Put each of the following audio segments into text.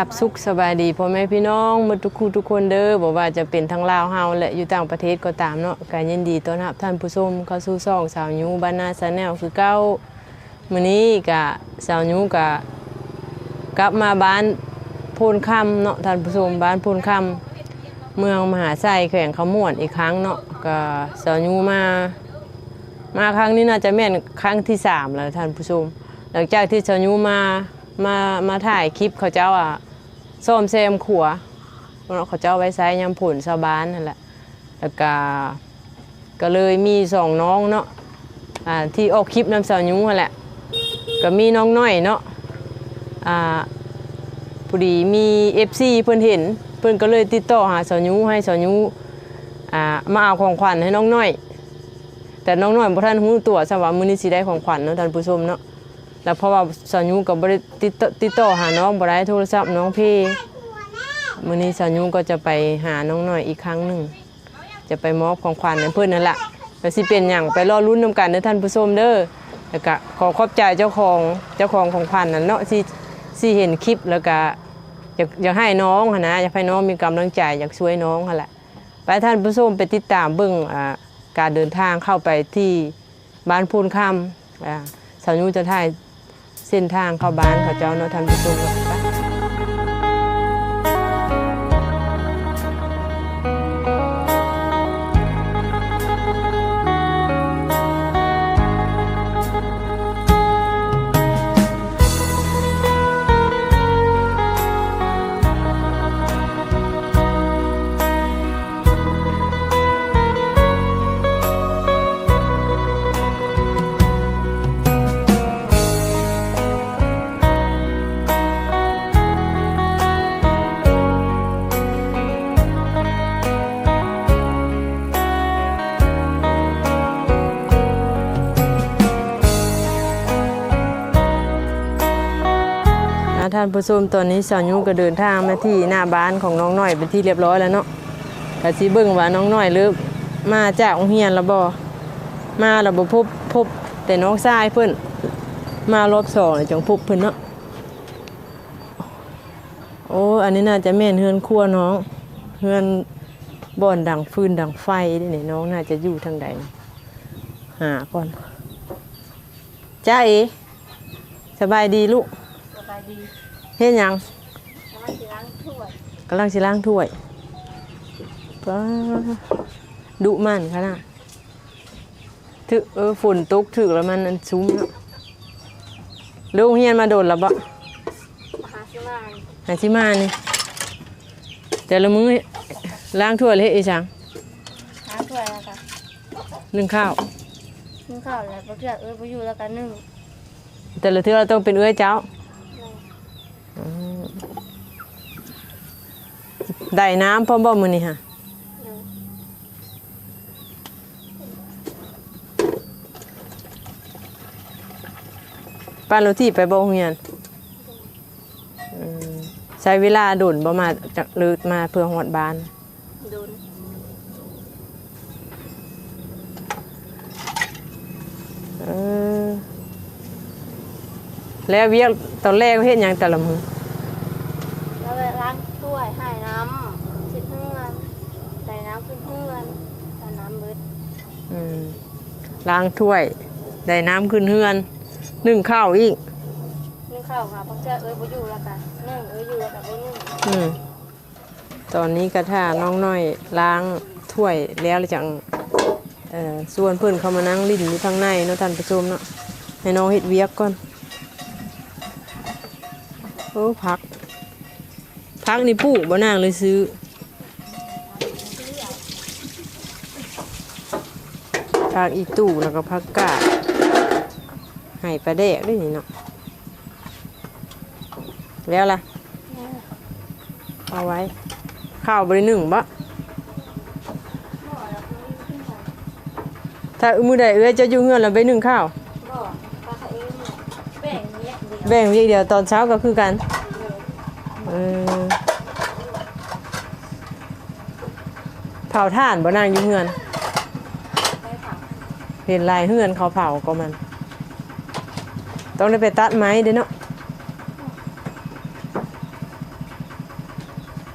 าบสุขสบายดีพ่อแม่พี่น้องมดทุกคู่ทุกคนเด้อบอกว่าจะเป็นทั้งลาวเฮาและอยู่ต่างประเทศก็ตามเนาะการยินดีต้อนรับท่านผู้ชมเข้าสู่ช่องสาวยูบ้านนาชาแนลคือเก้ามื้อนี้กะสาวยูกะกลับมาบ้านโพนคำเนาะท่านผู้ชมบ้านโพนคำเมืองมหาไซแขวงขมวนอีกครั้งเนาะก็สาวยูมา มาครั้งนี้น่าจะแม่นครั้งที่สามแล้วท่านผู้ชมหลังจากที่สาวยูมามามาถ่ายคลิปเขาเจ้าอะ ส้มเซมขัวเขาเจ้าไว้ใช้ยำผุนชาวบ้านนั่นแหละแล้วก็ก็เลยมีสองน้องเนาะอ่าที่ออกคลิปนำสาวยูนั่นแหละก็มีน้องน้อยเนาะอ่าพอดีมี FC เพิ่นเห็น เพิ่นก็เลยติดต่อหาสาวยูให้สาวยูอ่ามาเอาของขวัญให้น้องน้อย แต่น้องน้อยบ่ทันรู้ตัวซะว่ามือนี้สิได้ของขวัญเนาะท่านผู้ชมเนาะ แล้วเพราะว่าสาวยูก็บ่ได้ติดติดต่อหาน้องบ่ได้โทรศัพท์น้องพี่มื้อนี้สาวยูก็จะไปหาน้องหน้อยอีกครั้งหนึ่งจะไปมอบของขวัญให้เพิ่อนนั่นแหละแต่สิเป็นหยังไปรอลุ้นนํกันเด้อท่านผู้ชมเด้อแล้วก็ขอขอบใจเจ้าของเจ้าของของขวัญนั่นเนาะที่ที่เห็นคลิปแล้วก็อยากอยากให้น้องนะอยากให้น้องมีกำลังใจอยากช่วยน้องหั่นแหละไปท่านผู้ชมไปติดตามเบิ่งอ่าการเดินทางเข้าไปที่บ้านพูนคำสาวยูจะถ่าย เส้นทางเข้าบ้านเขาเจ้าเนาะท่านผู้ชมเน ท่านผู้ชมตอนนี้สาวยูก็เดินทางมาที่หน้าบ้านของน้องน้อยเป็นที่เรียบร้อยแล้วเนาะแต่สิเบิ่งว่าน้องน้อยหรือมาจากโรงเรียนแล้วบ่มาแล้วบ่พบพบแต่น้องชายเพิ่นมารอบสองเลยจังพบเพิ่นเนาะโอ้อันนี้น่าจะแม่นเฮือนครัวน้องเฮือนบ่อนดังฟืนดังไฟนี่น้องน่าจะอยู่ทางใดหาก่อนจ้าเอสบายดีลูกสบายดี เฮ็ดหยังกำลังสิล้างถ้วยกำลังสิล้างถ้วยป้าดุมันขนาดถึกเออฝนตกถึกแล้วมันอันซุ้มเนาะลูกเฮียนมาโดนแล้วบ่มหาสิมานหาชิมานี่แต่ละมื้อล้างถ้วยเลยเฮ็ดอีจังหาถ้วยแล้วก็นึ่งข้าวนึ่งข้าวแล้วก็เกลือเอ้ยไปอยู่แล้วก็นึ่งแต่ละเทื่อเราต้องเป็นเอื้อยเจ้าอืม ได้น้ำพร้อบ่มือนี่ฮะป้าโรที่ไปบ่เฮียนใช้เวลาดุนบ่มาจากหรือมาเพื่อหอดบ้าน โดน เออ แล้วเวียกตอนแรกเฮ็ดหยังแต่ละมื้อแล้วไปล้างถ้วยให้น้ำสิเพื่อนใส่น้ำขึ้นเพื่อนใส่น้ำเบิดอืมล้างถ้วยได้น้ำขึ้นเฮือนนึ่งข้าวอีก นึ่งข้าวค่ะเพราะเกลือเอ้ยไปอยู่แล้วก็นึ่งเอ้ยอยู่แล้วก็ไปนึ่งอืมตอนนี้กระท่าน้องน้อยล้างถ้วยแล้วแล้วจังเอ่อส่วนเพิ่นเข้ามานั่งลิ้นอยู่ทางในเนาะท่านผู้ชมเนาะให้น้องเฮ็ดเวียกก่อน โอ้พัก พักนี่ปลูกบ่นางเลยซื้อพักอีตู่แล้วก็พักกาดให้ปลาแดกด้วยนี่เนาะ แล้วล่ะ เอาไว้ ข้าวบริหนึ่งบะถ้ามือใดเอื้อจะอยู่เงื่อนแล้วไปหนึ่งข้าว แบ่งเนี้ยเดียวแบ่งวีกเดียวตอนเช้าก็คือกันเออเผาถ่านบ่นางอยู่เงือน เห็นลายเฮือนเขาเผาก็มัน ต้องได้ไปตัดไม้เด้เนาะ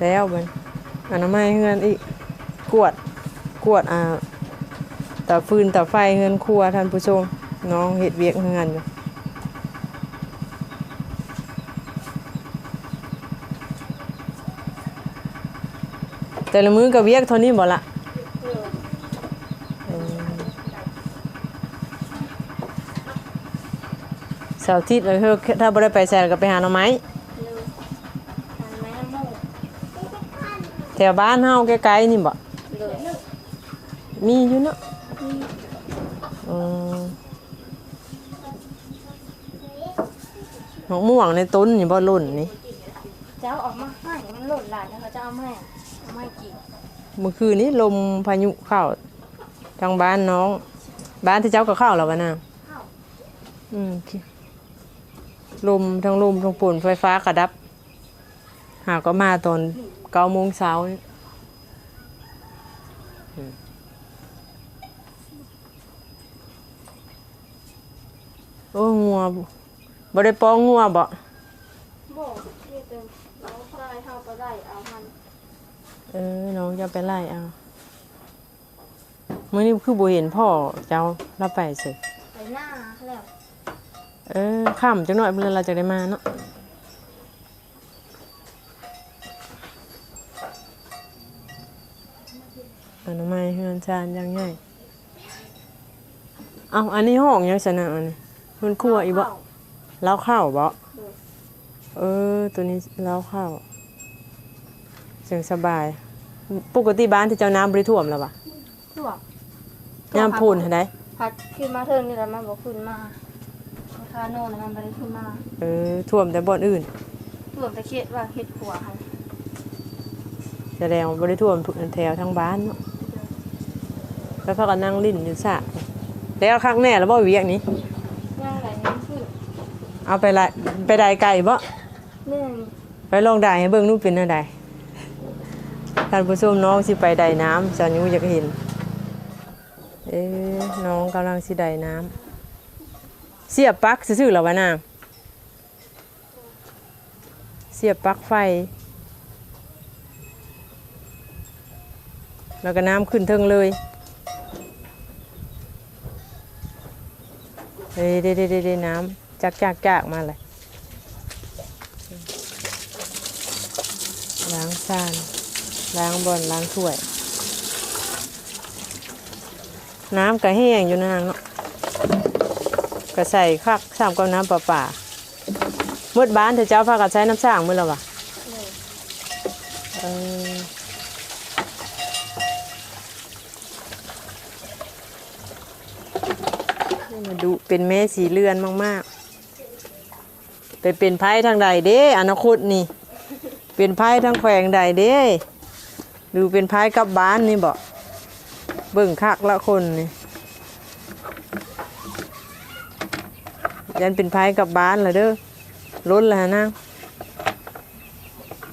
แล้วมันอันามัยเฮือนอีกกวดกวดอ่าแตาฟืนแตาไฟเฮือนครัวท่านผู้ชมน้องเฮ็ดเวียกเฮือนอยู่ แต่ละมื้อก็เวียกเท่านี้บ่ละเสาร์อาทิตย์แล้วคือถ้าบ่ได้ไปแซ่ก็ไปหาหน่อไม้เลยทานไม้แถวบ้านเฮาใกล้ๆนี่บ่มีอยู่เนาะนี่อืมมะม่วงในต้นนี่บ่หล่นนี่จะเอาออกมาให้มันหล่นหลานแล้วเขาจะเอามาให้เอามาให้กิน เมื่อคืนนี้ลมพายุเข้าทางบ้านน้อง บ้านที่เจ้าก็เข้าแล้วกันนะข้าวอืมลมทั้งลมทั้งฝนไฟฟ้ากระดับ หาก็มาตอนเก้าโมงเช้านี่อืมโอ้งัวบ่ได้ป้องงัวบ่บ่ที่เป็นเราได้เท่าก็ได้เอามัน เออ น้องจะไปไล่เอาเมื่อนี้คือบ่เห็นพ่อเจ้าเราไปสิไปหน้าแล้วเออข้ามจังหน่อยเพื่อนเราจะได้มาเนาะอนามัยเฮือนชานยังไงเอาอันนี้ห้องยังสนะอันนี้มันครัวอีบ่เล้าข้าวบ่เออ ตัวนี้เล้าข้าว เสียงสบาย ปกติบ้านที่เจ้าน้ำบริท่วมแล้วปะทั่วน้ำพูนเห็นไดพัดขึ้นมาเทิงนี่แหละมันบอกขึ้นมาคาโน่นมันไปได้ขึ้นมาเออท่วมแต่บ่อนอื่นรวมแต่เคิดว่าเฮ็ดขัวให้แสดงว่าบริท่วมทุกแถวทั้งบ้านเนาะแล้วพากันนั่งลิ้นอยู่สระแล้วครั้งแน่แล้วบ่เวียกนี้ย่างไหลนี้ขึ้นเอาไปละไปได้ไก่บ่หนึ่งไปลองได้ให้เบิ่งนู่นเป็นอะไร ท่านผู้ชมน้องสิไปได้น้ำจอนูอยากเห็น เอ๊ะน้องกำลังสิได้น้ำเสียบปลั๊กซื่อๆแล้วะนางเสียบปลั๊กไฟ แล้วก็น้ำขึ้นเทิงเลยเด้เด้เด้เด้น้ำจักจากจากมาเลยล้างจาน ล้างบอนล้างถ้วย น้ำก็แห้งอยู่นางเนาะก็ใส่คักสามกับน้ำปลาป่าเมื่อบ้านเธอเจ้าพากันใช้น้ำสร้างมื่อแล้วะเออมาดูเป็นแม่สีเลือนมากๆ ไปเป็นไพ่ทางใดเด้ อนาคตนี่ เป็นไพ่ทางแขวงใดเด้ ดูเป็นไพ่กลับบ้านนี่บอกเบิ่งคักละคนนี่ยันเป็นไพ่กลับบ้านเลยเด้อล้นแล้วฮะนาง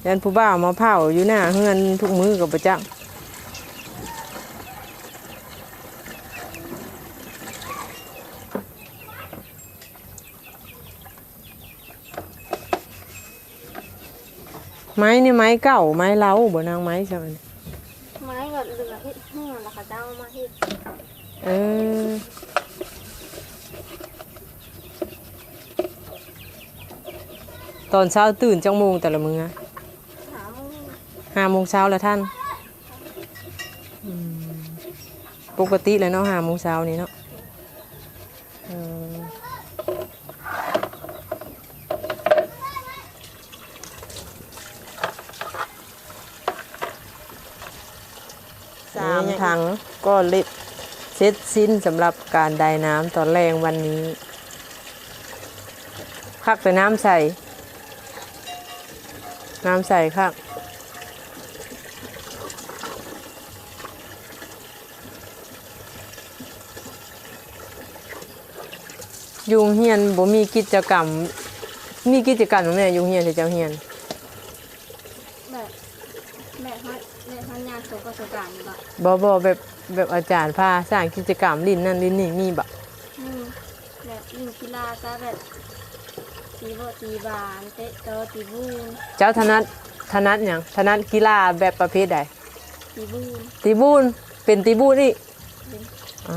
ยันผู้บ่าวมาเผาอยู่หน้าเฮือนทุกมือกับประจักไม้นี่ไม้เก่าไม้เล้าบ่นางไม้ใช่ไหม ไม้ก็เหลือเฮ็ดแห้งแล้วเขาจะเอามาเฮ็ดเออตอนเช้าตื่นจังโมงแต่ละมืออะหามึงห้าโมงเช้าแล้วท่าน ปกติเลยเนาะห้าโมงเช้านี้เนาะเออสังก็เล็ดเสร็จสิ้นสำหรับการไดน้ำตอนแรงวันนี้คักแต่น้ำใส่ น้ำใส่คักยุงเฮียนบ่มีกิจกรรม มีกิจกรรมตรงไหนยุงเฮียนที่เจ้าเฮียน แบบแบบเขาแบบเขาญาติสงประสบการ ณ์อยู่บ่บ่บ่แบบแบบอาจารย์พาสร้างกิจกรรมลิ้นนั่นลิ้นนี่มีบ่อืมแบบยิงกีฬาซะแบบตีโบตีบานเตะโตตีบูนเจ้าถนัดถนัดหยังถนัดกีฬาแบบประเภทใดตีบูนตีบูนเป็นตีบูนอีกอ๋อ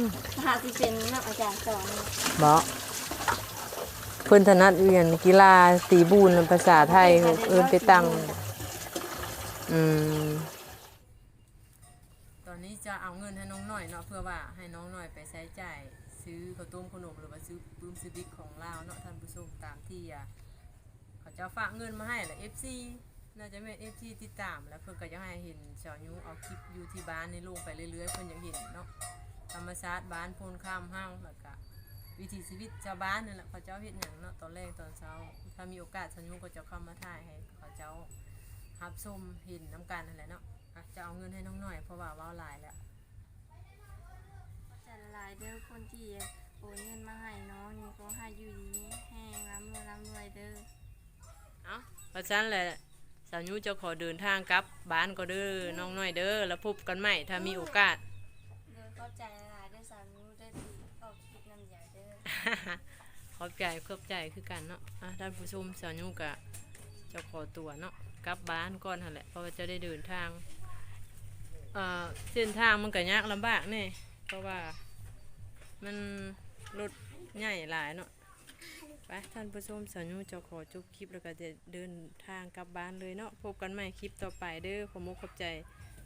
มหาที่เป็นนักอาจารย์สอนบ่เพิ่นถนัดเรียนกีฬาตีบูนภาษาไทยเอิ้นไปตั้งอืมตอนนี้จะเอาเงินให้น้ องหน่อยเนาะเพื่อว่าให้น้องหน่อยไปใช้จ่ายซื้อข้าวต้มขนมหรือว่าซื้อปื้มซื้อบิ๊กของลาวเนาะท่านผู้ชมตามที่อะเขาจะฝากเงินมาให้แหละ FC น่าจะเป็น FC ติดตาม แล้วเพิ่นก็จะให้เห็นชาวยูเอาคลิปอยู่ที่บ้านในี่ลงไปเรื่อยๆเพิ่นอยากเห็นเนาะธรรมชาติบ้านโพนข้ามห้างแล้วก็วิถีชีวิตชาวบ้านนั่นแหละเขาเจ้าเฮ็ดหยังเนาะตอนแรกตอนเช้า ถ้ามีโอกาสชาวยูก็จะเข้ามาถ่ายให้เขาเจ้ารับชมเห็นน้ำกันนั่นแหละเนาะจะเอาเงินให้น้องหน่อยเพราะว่าว้าหลายแล้วแต่ละ เด้อคนที่โอนเงินมาให้น้องนี่ก็ให้อยู่ดีแห้งร่ำรวยร่ำรวยเด้อเอาเพราะฉะนั้นแหละสาวยูจะขอเดินทางกลับบ้านก็เด้อน้องหน่อยเด้อแล้วพบกันใหม่ถ้ามีโอกาสโดยเข้าใจละลายเด้อสามีเด้อที่ออกคลิปนำใหญ่เด้อ ขอบใจขอบใจคือกันเนาะอะท่านผู้ชมสาวยูกะจะขอตัวเนาะกลับบ้านก่อนหั่นแหละเพราะว่าจะได้เดินทางเอ่อเส้นทางมันก็ยากลำบากแน่เพราะว่า มันรถใหญ่หลายเนาะไปท่านผู้ชมสาวนูจะขอจบคลิปแล้วก็จะเดินทางกลับบ้านเลยเนาะพบกันใหม่คลิปต่อไปเด้อขอมกขอบใจ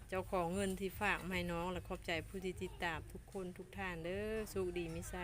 เจ้าของเงินที่ฝากให้น้องและขอบใจผู้ที่ติดตามทุกคนทุกท่านเด้อสุขดีมิไซ